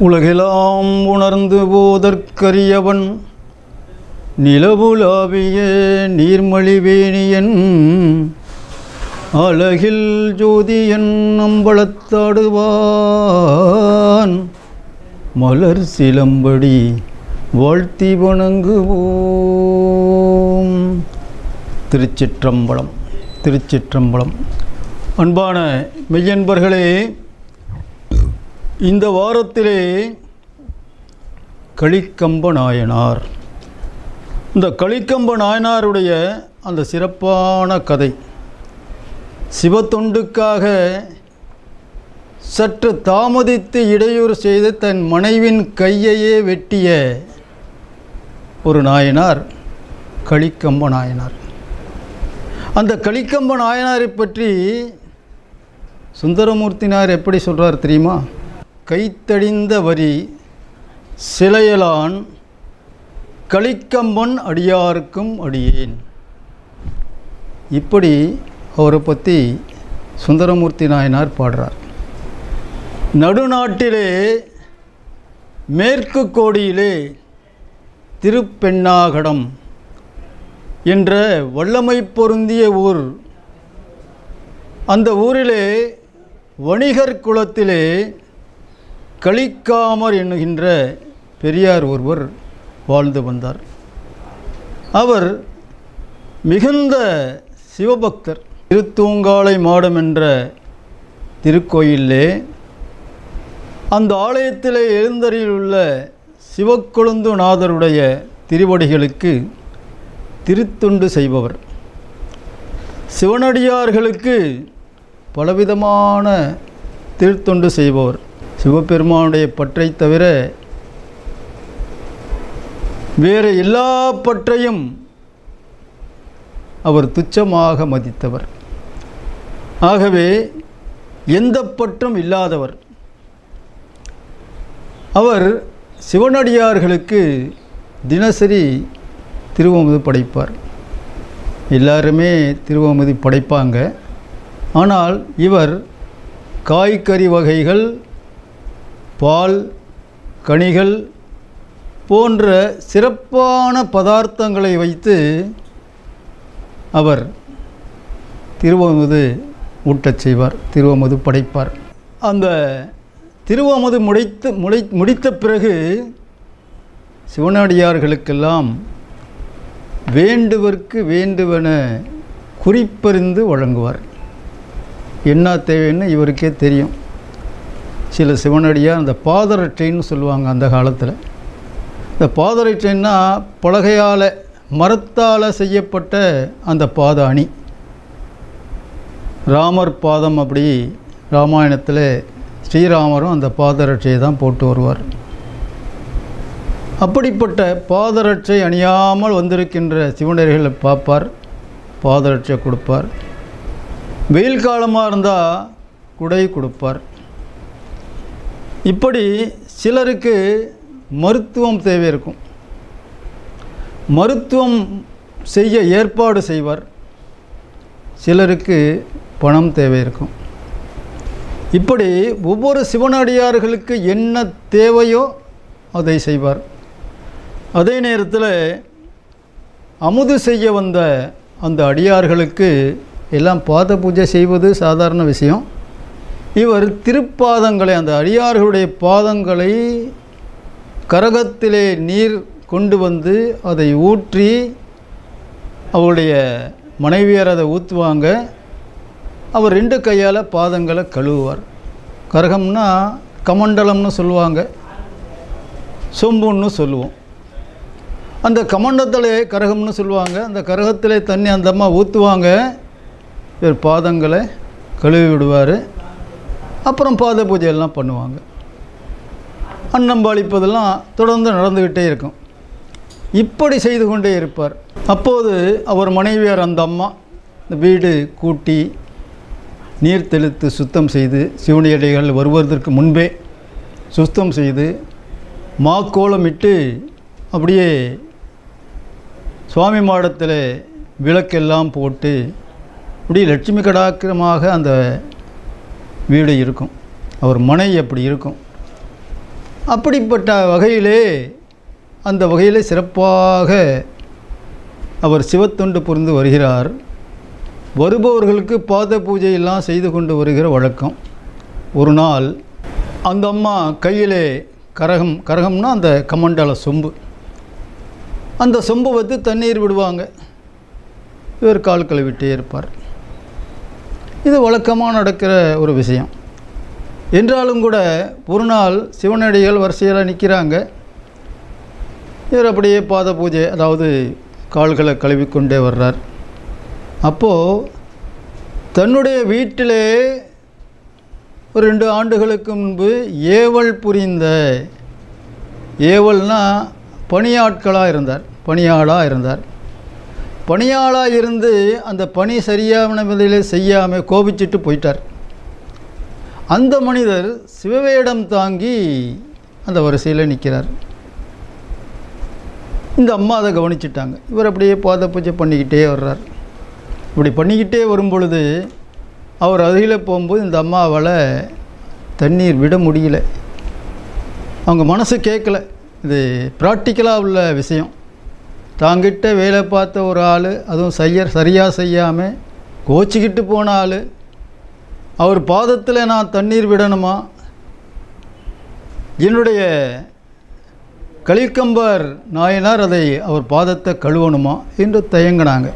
உலகெலாம் உணர்ந்து போதற்கரியவன். நிலவுலாவிய நீர்மழிவேணியன் அழகில் ஜோதியன் அம்பலத்தாடுவான். மலர் சிலம்படி வாழ்த்தி வணங்குவோம். திருச்சிற்றம்பலம் திருச்சிற்றம்பலம். அன்பான மெய்யன்பர்களே இந்த வாரத்திலே களிக்கம்ப நாயனார். இந்த களிக்கம்ப நாயனாருடைய அந்த சிறப்பான கதை சிவத்தொண்டுக்காக சற்று தாமதித்து இடையூறு செய்து தன் மனைவின் கையையே வெட்டிய ஒரு நாயனார் களிக்கம்ப நாயனார். அந்த களிக்கம்ப நாயனாரை பற்றி சுந்தரமூர்த்தினார் எப்படி சொல்கிறார் தெரியுமா? கைத்தடிந்த வரி சிலையலான் களிக்கம்பன் அடியாருக்கும் அடியேன். இப்படி அவரை பற்றி சுந்தரமூர்த்தி நாயனார் பாடுறார். நடுநாட்டிலே மேற்கு கோடியிலே திருப்பெண்ணாகடம் என்ற வல்லமை பொருந்திய ஊர். அந்த ஊரிலே வணிகர் குலத்திலே களிக்காமர் என்கின்ற பெரியார் ஒருவர் வாழ்ந்து வந்தார். அவர் மிகுந்த சிவபக்தர். திருத்தூங்காலை மாடம் என்ற திருக்கோயிலே அந்த ஆலயத்திலே எழுந்தரிலுள்ள சிவக்கொழுந்து நாதருடைய திருவடிகளுக்கு திருத்துண்டு செய்பவர். சிவனடியார்களுக்கு பலவிதமான திருத்தொண்டு செய்பவர். சிவபெருமானுடைய பற்றை தவிர வேறு எல்லா பற்றையும் அவர் துச்சமாக மதித்தவர். ஆகவே எந்த பற்றும் இல்லாதவர். அவர் சிவனடியார்களுக்கு தினசரி திருவமுது படைப்பார். எல்லாருமே திருவமுது படைப்பாங்க. ஆனால் இவர் காய்கறி வகைகள் பால் கனிகள் போன்ற சிறப்பான பதார்த்தங்களை வைத்து அவர் திருவமுது ஊட்டச் செய்வார் திருவமுது படைப்பார். அந்த திருவமுது முடித்து முளை முடித்த பிறகு சிவனடியார்களுக்கெல்லாம் வேண்டுவர்க்கு வேண்டுவன குறிப்பறிந்து வழங்குவார். என்ன தேவைன்னு இவருக்கே தெரியும். சில சிவனடியாக அந்த பாதரட்டைன்னு சொல்லுவாங்க அந்த காலத்தில். இந்த பாதரட்டைன்னா பலகையால் மரத்தால் செய்யப்பட்ட அந்த பாத அணி ராமர் பாதம் அப்படி ராமாயணத்தில் ஸ்ரீராமரும் அந்த பாதரட்சையை தான் போட்டு வருவார். அப்படிப்பட்ட பாதரட்சை அணியாமல் வந்திருக்கின்ற சிவனர்களை பார்ப்பார் பாதரட்சை கொடுப்பார். வெயில் காலமாக இருந்தால் குடை கொடுப்பார். இப்படி சிலருக்கு மருத்துவம் தேவை இருக்கும். மருத்துவம் செய்ய ஏற்பாடு செய்வார். சிலருக்கு பணம் தேவை இருக்கும். இப்படி ஒவ்வொரு சிவனடியார்களுக்கு என்ன தேவையோ அதை செய்வார். அதே நேரத்தில் அமுது செய்ய வந்த அந்த அடியார்களுக்கு எல்லாம் பாத பூஜை செய்வது சாதாரண விஷயம். இவர் திருப்பாதங்களை அந்த அடியார்களுடைய பாதங்களை கரகத்திலே நீர் கொண்டு வந்து அதை ஊற்றி அவருடைய மனைவியார் அதை ஊற்றுவாங்க அவர் ரெண்டு கையால் பாதங்களை கழுவுவார். கரகம்னா கமண்டலம்னு சொல்லுவாங்க. சொம்புன்னு சொல்லுவோம். அந்த கமண்டத்தில் கரகம்னு சொல்லுவாங்க. அந்த கரகத்திலே தண்ணி அந்த அம்மா ஊற்றுவாங்க இவர் பாதங்களை கழுவி விடுவார். அப்புறம் பாத பூஜையெல்லாம் பண்ணுவாங்க. அன்னம்பாளிப்பதெல்லாம் தொடர்ந்து நடந்துக்கிட்டே இருக்கும். இப்படி செய்து கொண்டே இருப்பார். அப்போது அவர் மனைவியார் அந்த அம்மா இந்த வீடு கூட்டி நீர் தெளித்து சுத்தம் செய்து சிவனியடைகள் வருவதற்கு முன்பே சுத்தம் செய்து மாக்கோலமிட்டு அப்படியே சுவாமி மாடத்தில் விளக்கெல்லாம் போட்டு இப்படி லட்சுமி கடாக்கிரமாக அந்த வீடு இருக்கும். அவர் மனை அப்படி இருக்கும். அப்படிப்பட்ட வகையிலே அந்த வகையிலே சிறப்பாக அவர் சிவத்தொண்டு புரிந்து வருகிறார். வருபவர்களுக்கு பாத பூஜையெல்லாம் செய்து கொண்டு வருகிற வழக்கம். ஒரு நாள் அந்த அம்மா கையிலே கரகம் கரகம்னா அந்த கமண்டல சொம்பு. அந்த சொம்பை வந்து தண்ணீர் விடுவாங்க. இவர் கால் கழுவிட்டே இருப்பார். இது வழக்கமாக நடக்கிற ஒரு விஷயம். என்றாலும் கூட ஒரு நாள் சிவனடிகள் வரிசையில் நிற்கிறாங்க இவர் அப்படியே பாத பூஜை அதாவது கால்களை கழுவிக்கொண்டே வர்றார். அப்போது தன்னுடைய வீட்டிலே ஒரு ரெண்டு ஆண்டுகளுக்கு முன்பு ஏவல் புரிந்த ஏவல்னால் பணியாட்களாக இருந்தார் பணியாளாக இருந்தார். பணியாளாக இருந்து அந்த பணி சரியான முறையில் செய்யாமல் கோபிச்சிட்டு போயிட்டார். அந்த மனிதர் சிவவேடம் தாங்கி அந்த வரிசையில் நிற்கிறார் இந்த அம்மா அதை கவனிச்சிட்டாங்க. இவர் அப்படியே பாத பூஜை பண்ணிக்கிட்டே வர்றார். இப்படி பண்ணிக்கிட்டே வரும் பொழுது அவர் அருகில் போகும்போது இந்த அம்மாவால் தண்ணீர் விட முடியல. அவங்க மனசு கேட்கல. இது ப்ராக்டிக்கலாக உள்ள விஷயம். தாங்கிட்ட வேலை பார்த்த ஒரு ஆள் அதுவும் செய்ய சரியாக செய்யாமல் கோச்சிக்கிட்டு போன ஆள் அவர் பாதத்தில் நான் தண்ணீர் விடணுமா? என்னுடைய கலிக்கம்பர் நாயனார் அதை அவர் பாதத்தை கழுவணுமா? என்று தயங்கினாங்க.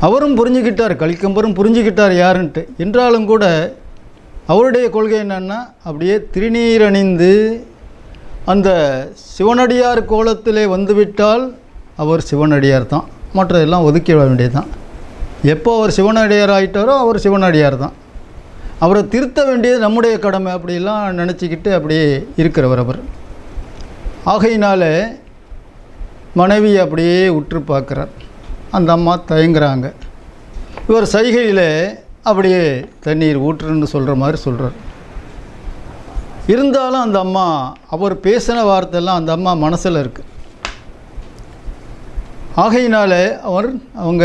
அவரும் புரிஞ்சுக்கிட்டார் கலிக்கம்பரும் புரிஞ்சுக்கிட்டார் யாருன்ட்டு. என்றாலும் கூட அவருடைய கொள்கை என்னென்னா அப்படியே திருநீர் அணிந்து அந்த சிவனடியார் கோலத்திலே வந்துவிட்டால் அவர் சிவனடியார் தான். மற்றதெல்லாம் ஒதுக்கி விட வேண்டியது எப்போ அவர் சிவனடியார் ஆயிட்டாரோ அவர் சிவனடியார் தான். அவரை திருத்த வேண்டியது நம்முடைய கடமை அப்படிலாம் நினச்சிக்கிட்டு அப்படியே இருக்கிறவர் அவர். ஆகையினால மனைவி அப்படியே உற்று பார்க்குறார். அந்த அம்மா தயங்குறாங்க. இவர் சைகையில் அப்படியே தண்ணீர் ஊற்றுன்னு சொல்கிற மாதிரி சொல்கிறார் இருந்தாலும் அந்த அம்மா அவர் பேசின வார்த்தையெல்லாம் அந்த அம்மா மனசில் இருக்குது ஆகையினால் அவர் அவங்க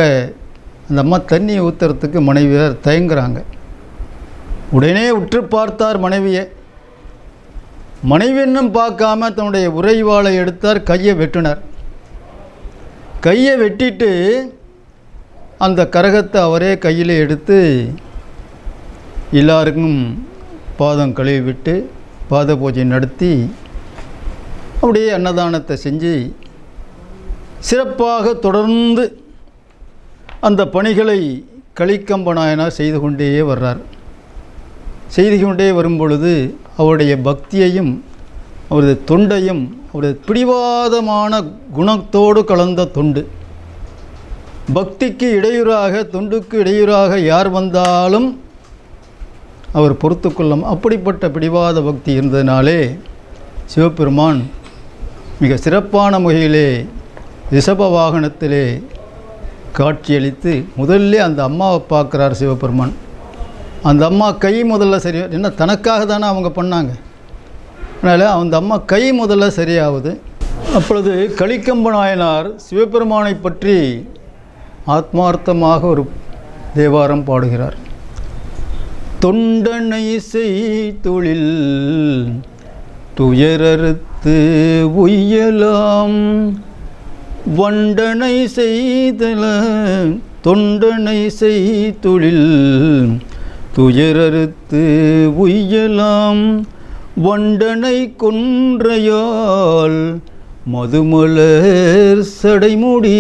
அந்த அம்மா தண்ணி ஊற்றுறதுக்கு மனைவியார் தயங்குறாங்க. உடனே உற்று பார்த்தார் மனைவியை. மனைவின்னும் பார்க்காம தன்னுடைய உறைவாளை எடுத்தார் கையை வெட்டினார். கையை வெட்டிட்டு அந்த கரகத்தை அவரே கையில் எடுத்து எல்லாருக்கும் பாதம் கழுவி விட்டு பாத பூஜை நடத்தி அப்படியே அன்னதானத்தை செஞ்சு சிறப்பாக தொடர்ந்து அந்த பணிகளை கலிக்கம்ப நாயனார் செய்து கொண்டே வர்றார். செய்து கொண்டே வரும் பொழுது அவருடைய பக்தியையும் அவரது தொண்டையும் அவரது பிடிவாதமான குணத்தோடு கலந்த தொண்டு. பக்திக்கு இடையூறாக தொண்டுக்கு இடையூறாக யார் வந்தாலும் அவர் பொறுத்து கொள்ளும் அப்படிப்பட்ட பிடிவாத பக்தி இருந்ததினாலே சிவபெருமான் மிக சிறப்பான முறையிலே ரிஷப வாகனத்திலே காட்சியளித்து முதல்ல அந்த அம்மாவை பார்க்குறார் சிவபெருமான். அந்த அம்மா கை முதல்ல சரி என்ன தனக்காக தானே அவங்க பண்ணாங்க? அதனால் அந்த அம்மா கை முதல்ல சரியாகுது அப்பொழுது கலிக்கம்ப நாயனார் சிவபெருமானை பற்றி ஆத்மார்த்தமாக ஒரு தேவாரம் பாடுகிறார். தொண்டனை செய் தொழில் துயரறுத்து உய்யலாம். வண்டனை செய்தல தொண்டனை செய் தொழில் துயரறுத்து உய்யலாம். வண்டனை கொன்றையால் மதுமலர் சடைமுடி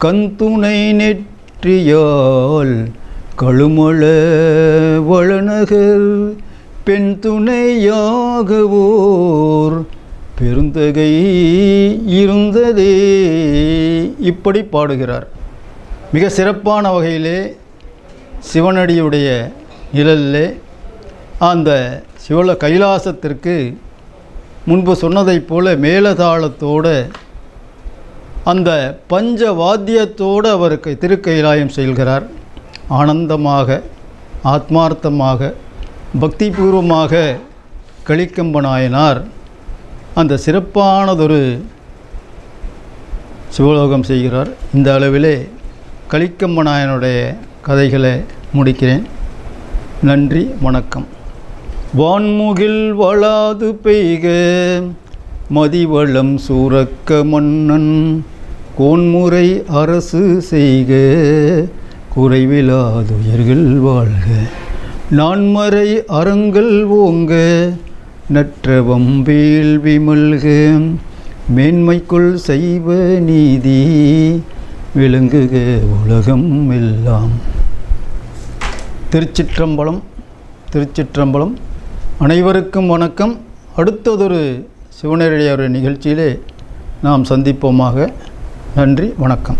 கந்துணை நெற்றியால் கழுமள வளநகர் பெண் துணையாகவோர் பெருந்தகை இருந்ததே. இப்படி பாடுகிறார். மிக சிறப்பான வகையிலே சிவனடியுடைய நிழலிலே அந்த சிவல கைலாசத்திற்கு முன்பு சொன்னதைப் போல மேலதாளத்தோடு அந்த பஞ்ச வாத்தியத்தோடு அவருக்கு திருக்கைலாயம் செல்கிறார். ஆனந்தமாக ஆத்மார்த்தமாக பக்திபூர்வமாக கலிக்கம்ப நாயனார் அந்த சிறப்பானதொரு சிவலோகம் செய்கிறார். இந்த அளவிலே கலிக்கம்ப நாயனுடைய கதைகளை முடிக்கிறேன். நன்றி வணக்கம். வான்முகில் வளாது பெய்க மதிவளம் சூரக்க மன்னன் கோன்முறை அரசு செய்க குறைவிலாதுயர்கள் வாழ்க நான்மறை அறங்கள் ஓங்க நற்றவம் வேள்வி மல்க மேன்மைக்குள் செய்வ நீதி விளங்குக உலகம் எல்லாம். திருச்சிற்றம்பலம் திருச்சிற்றம்பலம். அனைவருக்கும் வணக்கம். அடுத்ததொரு சிவனடியார் நிகழ்ச்சியிலே நாம் சந்திப்போமாக. நன்றி வணக்கம்.